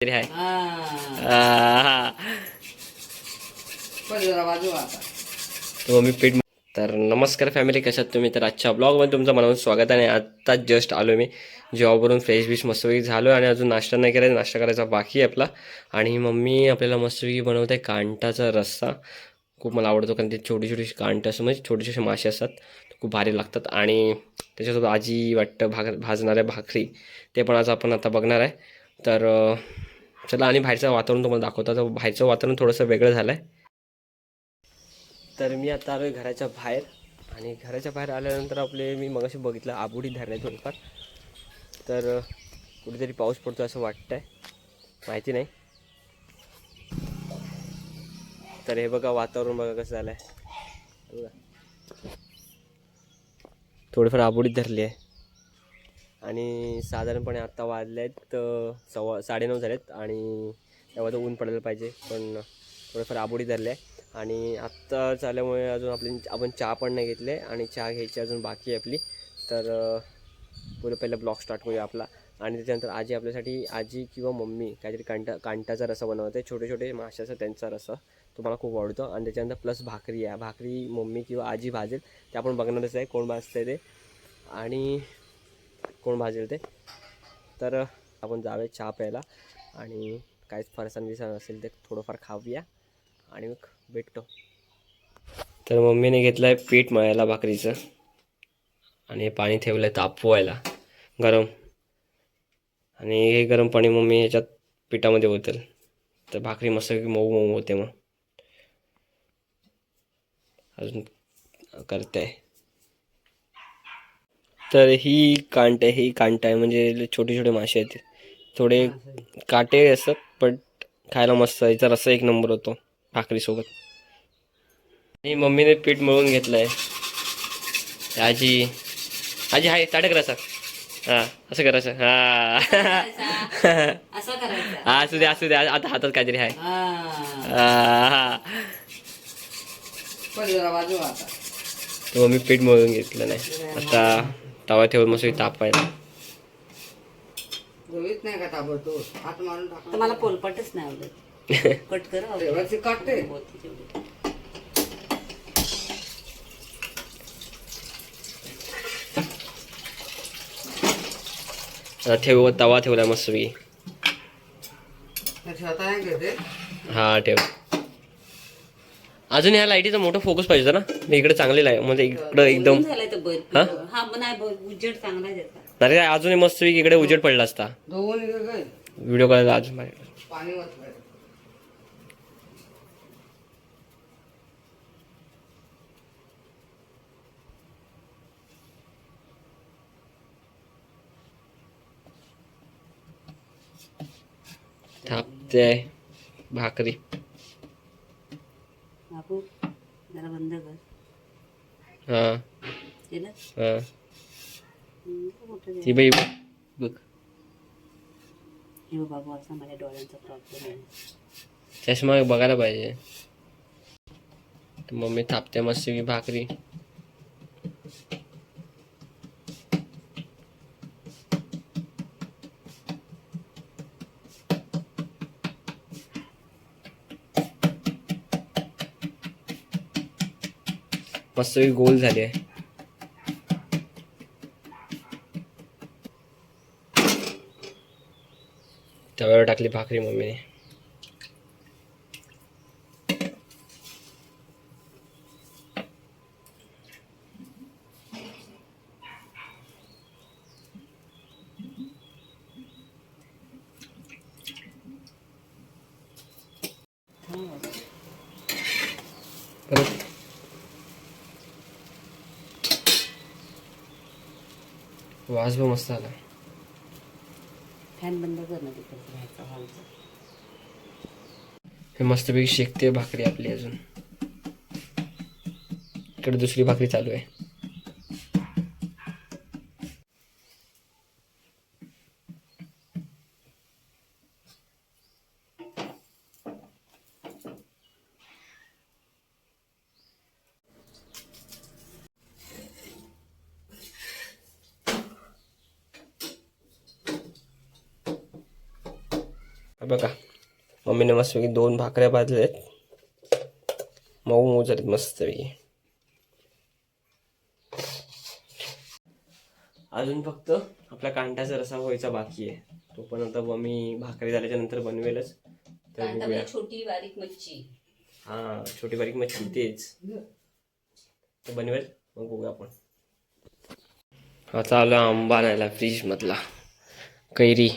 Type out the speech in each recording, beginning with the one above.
तरी आहे. हा. आता. तर मम्मी पीठ तर नमस्कार फॅमिली कशात तुम्ही? तर आजच्या ब्लॉगमध्ये तुमचं मनापासून स्वागत आहे आणि आत्ताच जस्ट आलो मी. जॉबवरून फ्रेश बीश मस्तपैकी झालो आणि अजून नाश्ता नाही करायचा नाश्ता करायचा बाकी आहे आपला. आणि मम्मी आपल्याला मस्तपैकी बनवत आहे कांटाचा रस्सा. खूप मला आवडतो कारण ते छोटी छोटी कांट असं म्हणजे छोटे छोटे मासे असतात. ते खूप भारी लागतात. आणि त्याच्यासोबत आजी वाटतं भाग भाजणाऱ्या भाकरी. ते पण आज आपण आता बघणार आहे. तर चला आणि बाहेरचं वातावरण तुम्हाला दाखवतो. तर बाहेरचं वातावरण थोडंसं वेगळं झालं आहे तर मी आता आलो घराच्या बाहेर. आणि घराच्या बाहेर आल्यानंतर आपले मी मगाशी बघितलं आबुडी धरणे थोडीफार. तर कुठेतरी पाऊस पडतो असं वाटतं आहे माहिती नाही. तर हे बघा वातावरण बघा कसं झालं आहे बघा. थोडीफार आबुडी धरली आहे. आणि साधारणपणे आत्ता वाजले आहेत सव्वा साडेनऊ झालेत आणि तेव्हा तर ऊन पडायला पाहिजे पण थोडंफार आबोडी धरले आहे आणि आत्ता झाल्यामुळे अजून आपली आपण चहा पण नाही घेतले आणि चहा घ्यायची अजून बाकी आहे आपली. तर पुढे पहिला ब्लॉग स्टार्ट करूया आपला. आणि त्याच्यानंतर आजी आपल्यासाठी आजी किंवा मम्मी काहीतरी कांटा कांटाचा रसा बनवते छोटे छोटे माशाचा त्यांचा रसा. तो मला खूप आवडतो. आणि त्याच्यानंतर प्लस भाकरी आहे. भाकरी मम्मी किंवा आजी भाजेल ते आपण बघणारच आहे कोण भाजतंय ते. आणि कोण भाजेल ते? तर आपण जाऊया चहा प्यायला आणि काहीच फरसाण बिरसाण असेल ते थोडंफार खाऊया आणि मग भेटतो. तर मम्मीने घेतलं आहे पीठ मळायला भाकरीचं आणि पाणी ठेवलं आहे तापवायला गरम. आणि हे गरम पाणी मम्मी ह्याच्यात पिठामध्ये होतं तर भाकरी मस्त मऊ मऊ होते मग. अजून करते. तर ही कांट आहे ही कांट आहे म्हणजे छोटे छोटे मासे आहेत. थोडे काटे असतात पण खायला मस्त याचा रस्सा एक नंबर होतो भाकरीसोबत. आणि मम्मीने पीठ मळून घेतलं आहे आजी आजी हाय ताटक रसा हां असं करायचं हां. असं करायचं. हा असू दे असू दे. आता हातात काहीतरी आहे. मम्मी पीठ मळून घेतलं नाही. आता तवा ठेवून मस्त तापायला गवीत नाही का ताबडतोब? हात मारून टाका. मला पोलपटच नाही आवडत. कट कर. काटते. आता ठेव तवा ठेवला मस्त हा ठेव. अजून ह्या लाईटीचा मोठा फोकस पाहिजे होता ना? मी इकडे चांगली लाइट म्हणजे इकडं एकदम झालाय तो बल्ब हा? हा पण नाही अजूनही मस्त इकडे उजेड पडला असता. व्हिडिओ करायला अजून थापते भाकरी. बंद कर. हा. केलं हा. मोठं. ती बाई बघ. हे बघ बाबू असा माझ्या डोळ्यांचा प्रॉब्लेम आहे. चष्मा बघायला पाहिजे. तर मम्मी थापते मस्त की भाकरी. मस्त गोल झाली आहे. तव्यावर टाकली भाकरी मम्मीने. वास बी मस्त आला फॅन बंद कर ना तिकडे राहायचा हॉलचा. हे मस्तपैकी शेकते भाकरी आपली अजून. इकडे दुसरी भाकरी चालू आहे. बघा. मम्मीने मस्तपैकी दोन भाकऱ्या भाजल्या आहेत मऊ मऊ झालेत मस्तपैकी. अजून फक्त आपला कांट्याचा रसा व्हायचा बाकी आहे. तो पण आता मम्मी भाकरी झाल्याच्यानंतर बनवेलच. तर बघूया. छोटी बारीक मच्छी. हा छोटी बारीक मच्छी तेच. तर बनवेल. मग बघूया आपण. हा चालू आंबा आणायला फ्रीज मधला. कैरी.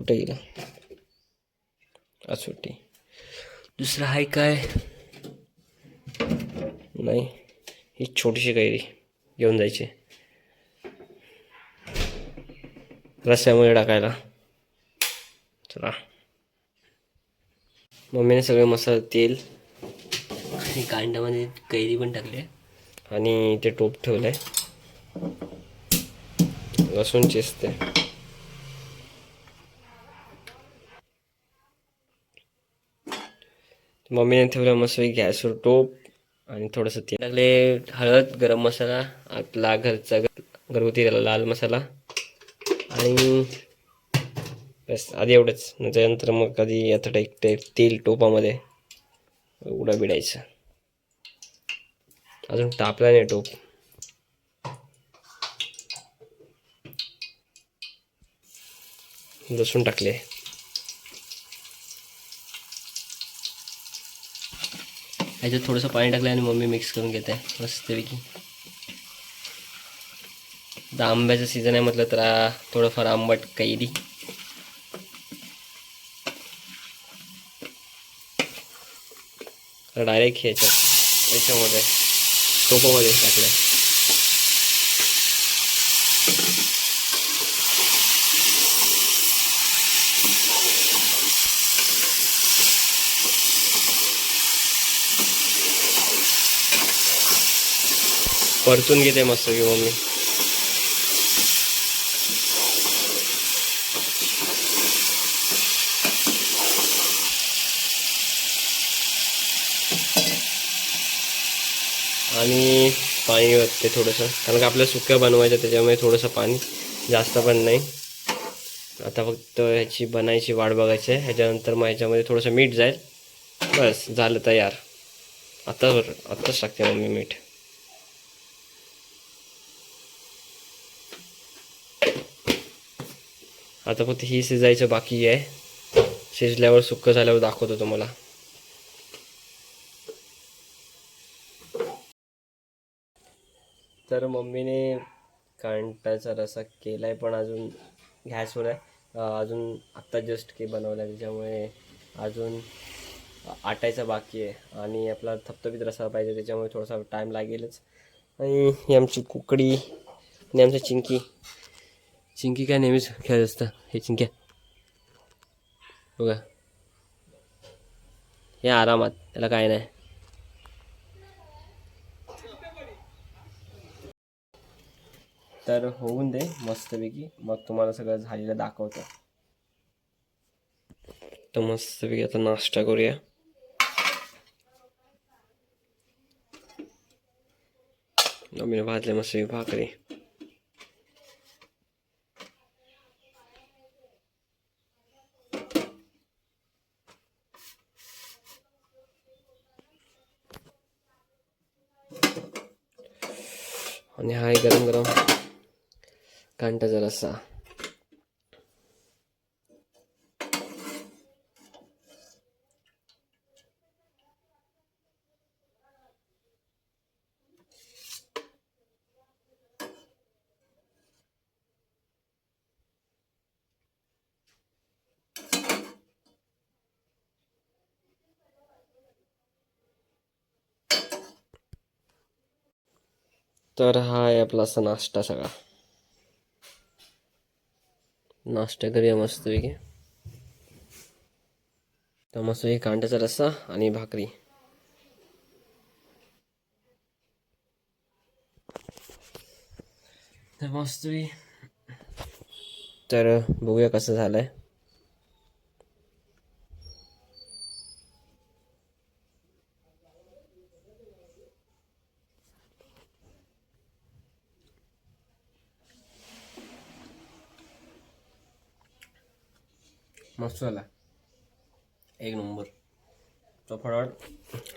कुठे गेला? सुट्टी दुसरं आहे काय? नाही ही छोटीशी कैरी घेऊन जायची. रस्त्यामध्ये टाकायला. चला. मम्मीने सगळे मसाला तेल आणि कांड्यामध्ये कैरी पण टाकले आणि ते टोप ठेवलं आहे लसूण चेचते मम्मीने ठेवलं मस्त गॅसवर टोप आणि थोडंसं तेल टाकले हळद गरम मसाला आपला घरचा घरगुती लाल मसाला आणि बस आधी एवढंच. त्याच्यानंतर मग कधी आता टाईप ते तेल टोपामध्ये उडा बिडायचं. अजून तापला नाही टोप. लसूण टाकले. ह्याच्यात थोडंसं पाणी टाकलं आणि मम्मी मिक्स करून घेते. मस्तपैकी आता आंब्याचं सीझन आहे म्हटलं तर थोडंफार आंबट कैरी. डायरेक्ट ह्याच्यात याच्यामध्ये टोपोमध्ये टाकलं परतून घेते मस्त की मम्मी. आणि पाणी वाटते थोडंसं कारण का आपल्याला सुक्या बनवायचं त्याच्यामुळे थोडंसं पाणी जास्त पण नाही. आता फक्त ह्याची बनायची वाट बघायची आहे. ह्याच्यानंतर मग ह्याच्यामध्ये थोडंसं मीठ जाईल. बस झालं तयार. आत्ताच आत्ताच टाकते मम्मी मीठ. आता फक्त ही शिजायचं बाकी आहे. शिजल्यावर सुक्क झाल्यावर दाखवतो तुम्हाला. तर मम्मीने कांटाचा रसा केलाय पण अजून गॅसवर आहे. अजून आत्ता जस्ट के बनवला त्याच्यामुळे अजून आटायचा बाकी आहे. आणि आपला थपथपीत रसा पाहिजे त्याच्यामुळे थोडासा टाईम लागेलच. आणि ही आमची कुकडी आणि आमची चिंकी. चिंकी काय नेहमीच खेळत असतं हे चिंक्या बघा हे आरामात त्याला काय नाही तर होऊन दे मस्तपैकी. मग तुम्हाला सगळं झालेलं दाखवतं. तर मस्तपैकी आता नाश्ता करूया. भाजले मस्तपैकी भाकरी. आणि हा गरम गरम कांटा जरासा. तर हा आहे आपला असा नाश्ता सगळा. नाश्ता करूया मस्तपैकी. तर मस्त हे कांद्याचा रस्सा आणि भाकरी. तर मस्त तर बघूया कसं झालंय. मस्त झाला. एक नंबर. तो फटाफट.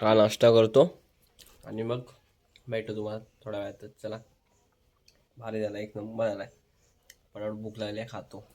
हा नाश्ता करतो. आणि मग भेटतो तुम्हाला थोड्या वेळातच. चला. भारी झाला एक नंबर झाला. फटाफट भूक लागली खातो.